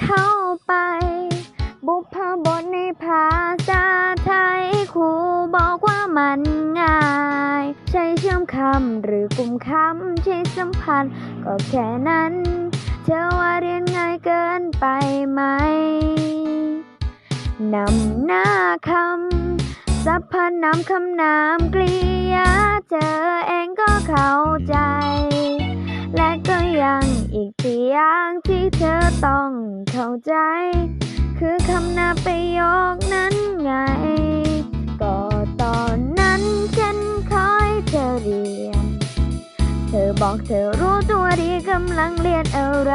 เข้าไป บุพบทในภาษาไทยครูบอกว่ามันง่าย ใช้เชื่อมคำหรือกลุ่มคำใช้สัมพันธ์ก็แค่นั้น เธอว่าเรียนง่ายเกินไปไหมนำหน้าคำสัพพนามคำนามกริยาเธอเองก็เข้าใจ และก็ยัง อีกตัวอย่างที่เธอต้องเข้าใจ คือคำนาประโยคนั้นไง ก็ตอนนั้นฉันคอยเธอเรียน เธอบอกเธอรู้ตัวดีกำลังเรียนอะไร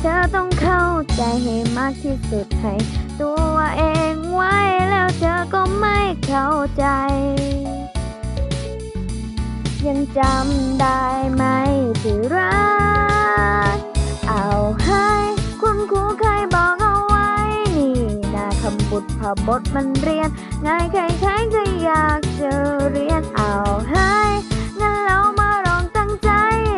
เธอต้องเข้าใจให้มากที่สุดให้ตัวเองไว้แล้วเธอก็ไม่เข้าใจ ยังจำได้ไหม บุตรพบทมันเรียน ง่ายใครๆก็อยากจะเรียนเอาให้งั้นเรามาลองตั้งใจ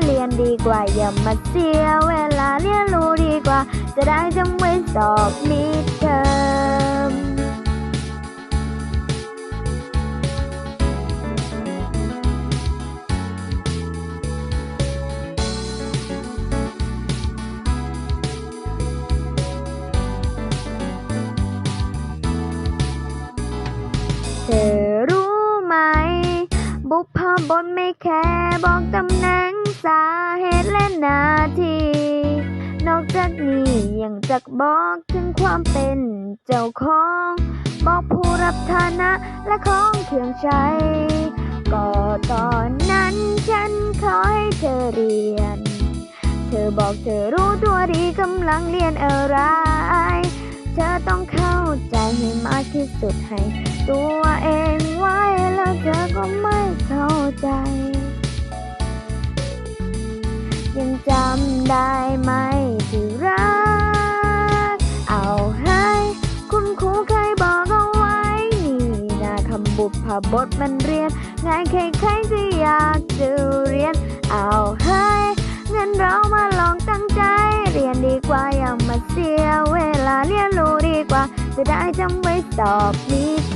เรียนดีกว่าอย่ามาเสียเวลาเรียนรู้ดีกว่า จะได้จำไว้สอบมิดเธอ บุพบทไม่แค่บอกตำแหน่งสาเหตุและนาทีนอกจากนี้ยังจะบอกถึงความเป็นเจ้าของ บอกผู้รับฐานะและของเครื่องใช้ ก็ตอนนั้นฉันขอให้เธอเรียน เธอบอกเธอรู้ตัวดีกำลังเรียนอะไร เธอต้องเข้าใจให้มากที่สุดให้ตัวเองไว้แล้วเธอก็ไม่เข้าใจ ยังจำได้ไหมที่รัก เอาให้คุณครูเคยบอกเอาไว้ นี่นะคำบุพบทมันเรียนง่ายใครๆก็อยาก กว่าจะไ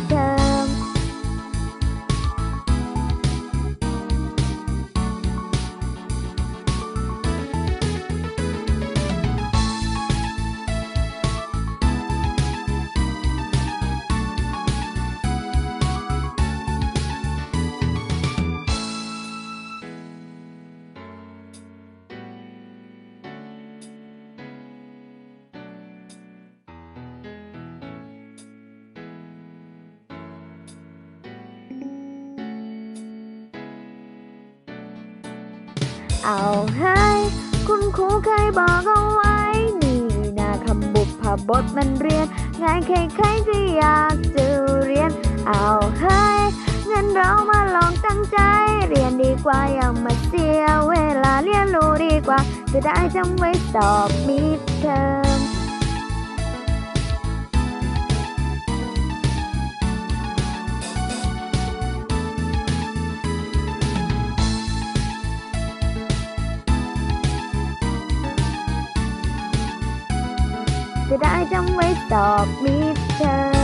เอาให้คุณครูเคยบอกเอาไว้ นี่นะคำบุพบทมันเรียนง่ายใครๆก็อยากจะเรียน เอาให้เงินเรามาลองตั้งใจ เรียนดีกว่าอย่ามาเสียเวลาเรียนรู้ดีกว่า จะได้จำไว้สอบมิดเทอม จะได้จำไว้สอบมิดเทอม